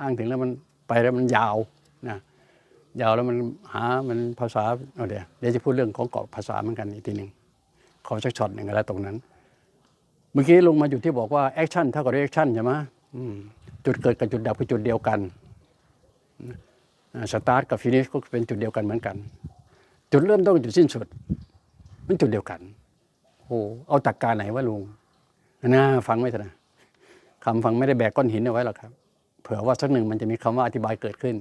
อ้างถึงแล้วมันไปแล้วมันยาวนะยาวแล้วมันหามันภาษาเอาเดี๋ยวเดี๋ยวจะพูดเรื่องของเกาะภาษาเหมือนกันอีกทีหนึ่งขอสักช็อตหนึ่งก็แล้วตรงนั้น เมื่อกี้ลงมาอยู่ที่บอกว่าแอคชั่นเท่ากับรีแอคชั่นใช่ไหมจุดเกิดกับจุดดับคือจุดเดียวกันสตาร์ทกับฟินิชก็เป็นจุดเดียวกันเหมือนกัน จุดเริ่มต้นกับจุดสิ้นสุด มันจุดเดียวกันโอ้เอาตักการไหนวะลุงนะฟังไม่ถนะคำฟังไม่ได้แบกก้อนหินเอาไว้หรอกครับ ผื่อว่าสักหนึ่งมันจะมีคำว่าอธิบายเกิดขึ้น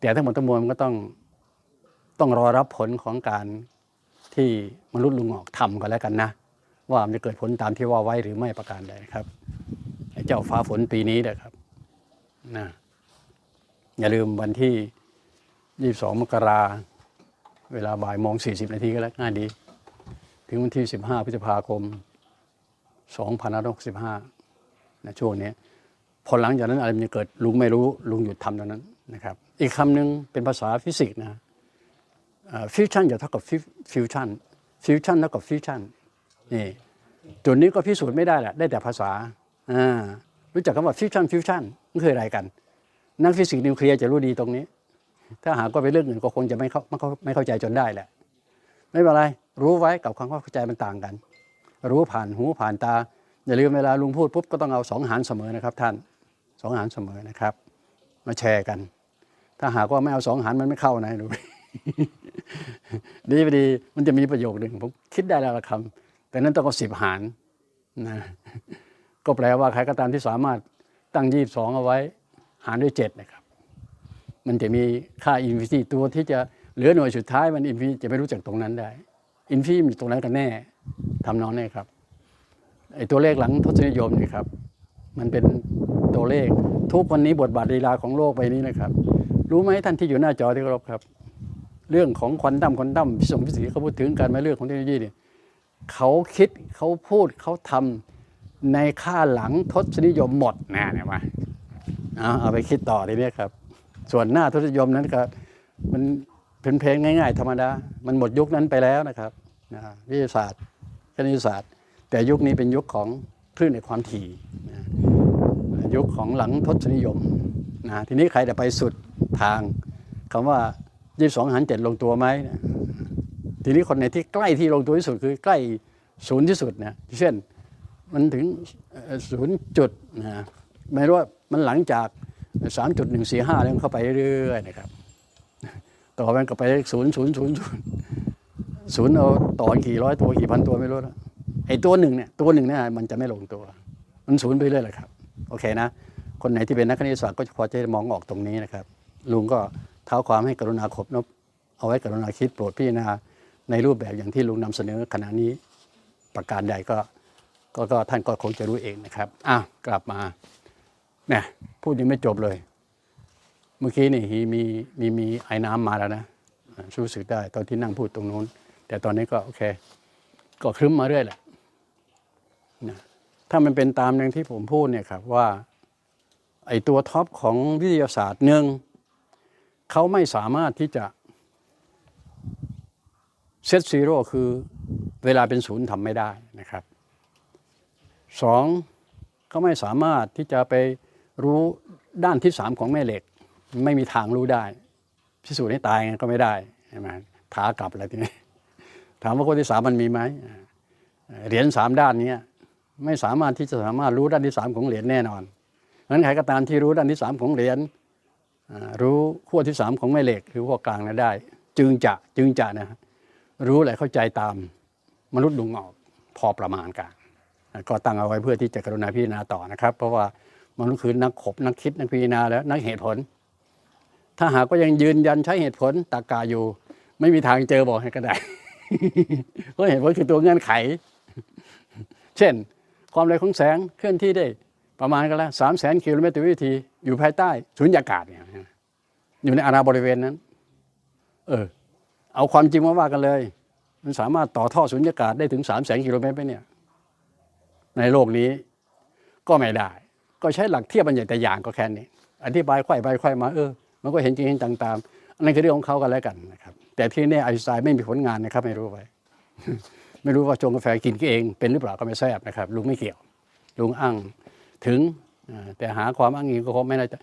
แต่ทั้งหมดทั้งมวลมันก็ต้องต้องรอรับผลของการที่มนุษย์ลุงออกทำกันแล้วกันนะ ว่ามันจะเกิดผลตามที่ว่าไว้หรือไม่ประการใดครับไอ้เจ้าฟ้าฝนปีนี้นะครับนะอย่าลืมวันที่ 22 มกราเวลาบ่ายโมง 40 นาทีก็แล้วง่ายดี ถึงวันที่ 15 พฤษภาคม 2565นะช่วงนี้ พอหลังจากนั้นอะไรมันจะเกิดลุงไม่รู้ลุงหยุดทำตรงนั้นนะครับ อีกคำหนึ่งเป็นภาษาฟิสิกส์นะฟิวชั่นจะเท่ากับฟิวชั่นฟิวชั่นเท่ากับฟิวชั่นนี่จุดนี้ก็พิสูจน์ไม่ได้แหละได้แต่ภาษาอ่ารู้จักคำว่าฟิวชั่นฟิวชั่นมันคืออะไรกัน นักฟิสิกส์นิวเคลียร์จะรู้ดีตรงนี้ ถ้าหากว่าเป็นเรื่องอื่นก็คงจะไม่เข้าไม่เข้าไม่เข้าใจจนได้แหละ ไม่เป็นไรรู้ไว้กับความเข้าใจมันต่างกัน รู้ผ่านหูผ่านตาอย่าลืมเวลาลุงพูดปุ๊บก็ต้องเอาสองหารเสมอนะครับท่าน สองหารเสมอนะครับ มาแชร์กัน ถ้าหากว่าไม่เอาสองหารมันไม่เข้านะดูดีไปดีมันจะมีประโยคหนึ่งผมคิดได้แล้วละคำแต่นั้นต้องเอาสิบหารนะก็แปลว่าใครก็ตามที่สามารถตั้งยี่สองเอาไว้ หารด้วยเจ็ดนะครับ มันจะมีค่าอินฟินิตี้ตัวที่จะเหลือหน่วยสุดท้ายมันอินฟินิจะไม่รู้จักตรงนั้นได้ อินฟินิตตรงนั้นกันแน่ทำนองนี้ครับไอ้ตัวเลขหลังทศนิยมนี่ครับ มันเป็น ตัวเลข ทุกวันนี้บทบาทลีลาของโลกใบนี้นะครับ รู้ไหมท่านที่อยู่หน้าจอที่เคารพครับ เรื่องของควอนตัมควอนตัมพิสงพิสีเขาพูดถึงการมาเรื่องของเทคโนโลยีเนี่ยเขาคิดเขาพูดเขาทำในค่าหลังทศนิยมหมดนะเนี่ยมาเอาไปคิดต่อทีนี้ครับ ส่วนหน้าทศนิยมนั้นก็มันเป็นเพลงง่าย ๆ ธรรมดา มันหมดยุคนั้นไปแล้วนะครับนะวิทยาศาสตร์คณิตศาสตร์ แต่ยุคนี้เป็นยุคของคลื่นในความถี่นะ ยุคของหลังทศนิยมนะทีนี้ใครจะไปสุดทางคำว่า 22หารเจ็ดลงตัวไหมนะทีนี้คนในที่ใกล้ที่ลงตัวที่สุดคือใกล้ศูนย์ที่สุดนะเช่นมันถึงศูนย์จุดนะไม่รู้ว่ามันหลังจาก 3.145แล้วเข้าไปเรื่อยๆนะครับ ต่อไปก็ไปศูนย์ศูนย์ศูนย์ศูนย์ศูนย์เอาต่อกี่ร้อยตัวกี่พันตัวไม่รู้แล้วไอ้ตัวหนึ่งเนี่ยตัวหนึ่งเนี่ยมันจะไม่ลงตัว มันศูนย์ไปเรื่อยเลยครับ โอเคนะ คนไหนที่เป็นนักคณิตศาสตร์ก็พอจะมองออกตรงนี้นะครับ ลุงก็เท้าความให้กรุณาขบนบเอาไว้กรุณาคิดโปรดพิจารณาในรูปแบบอย่างที่ลุงนำเสนอขณะนี้ประการใดก็กก็ท่านก็คงจะรู้เองนะครับอ้าวกลับมาเนี่ยพูดยังไม่จบเลย เมื่อกี้นี่มีมีมีไอ้น้ำมาแล้วนะรู้สึกได้ตอนที่นั่งพูดตรงนู้น แต่ตอนนี้ก็โอเค ก็ครึ้มมาเรื่อยแหละนะ ถ้ามันเป็นตามอย่างที่ผมพูดเนี่ยครับว่าไอ้ตัวท็อปของวิทยาศาสตร์หนึ่งเขาไม่สามารถที่จะเซตซีโร่คือเวลาเป็นศูนย์ทำไม่ได้นะครับสองเขาไม่สามารถที่จะไปรู้ด้านที่สามของแม่เหล็ก ไม่มีทางรู้ได้พิสูจน์ให้ตายไงก็ไม่ได้ใช่ไหมถากลับอะไรทีนี้ ถามว่าคนที่สามมันมีไหมเหรียญสามด้านนี้ ไม่สามารถที่จะสามารถรู้ด้านที่สามของเหรียญแน่นอนงั้นใครก็ตามที่รู้ด้านที่สามของเหรียญรู้ขั้วที่สามของแม่เหล็กคือขั้วกลางนะได้ จึงจะจึงจะนะรู้และเข้าใจตามมนุษย์ลุงออกพอประมาณการก็ตั้งเอาไว้เพื่อที่จะกรุณาพิจารณาต่อนะครับ เพราะว่ามนุษย์คือนักขบนักคิดนักพิจารณาแล้วนักเหตุผล ถ้าหากก็ยังยืนยันใช้เหตุผลตากาอยู่ ไม่มีทางเจอบอกให้ก็ได้เพราะเหตุผลคือตัวเงื่อนไข เช่น ความเร็วของแสงเคลื่อนที่ได้ประมาณกันแล้วสามแสนกิโลเมตรต่อวินาทีอยู่ภายใต้สุญญากาศเนี่ยอยู่ในอาณาบริเวณนั้น เออ เอาความจริงมาว่ากันเลย มันสามารถต่อท่อสุญญากาศได้ถึงสามแสนกิโลเมตรไปเนี่ย ในโลกนี้ก็ไม่ได้ ก็ใช้หลักเทียบบัญญัติแต่อย่างก็แค่นี้อธิบายไขว้ไปไขว้มาเออ มันก็เห็นจริงเห็นต่างๆอันนั้นคือเรื่องของเขากันแล้วกันนะครับ แต่ที่แน่ไอน์สไตน์ไม่มีผลงานนะครับไม่รู้ไป ไม่รู้ว่าชงกาแฟกินเอง เป็นหรือเปล่าก็ไม่ทราบนะครับลุงไม่เกี่ยวลุงอ้างถึงแต่หาความอ้างอิงก็คงไม่น่าจะ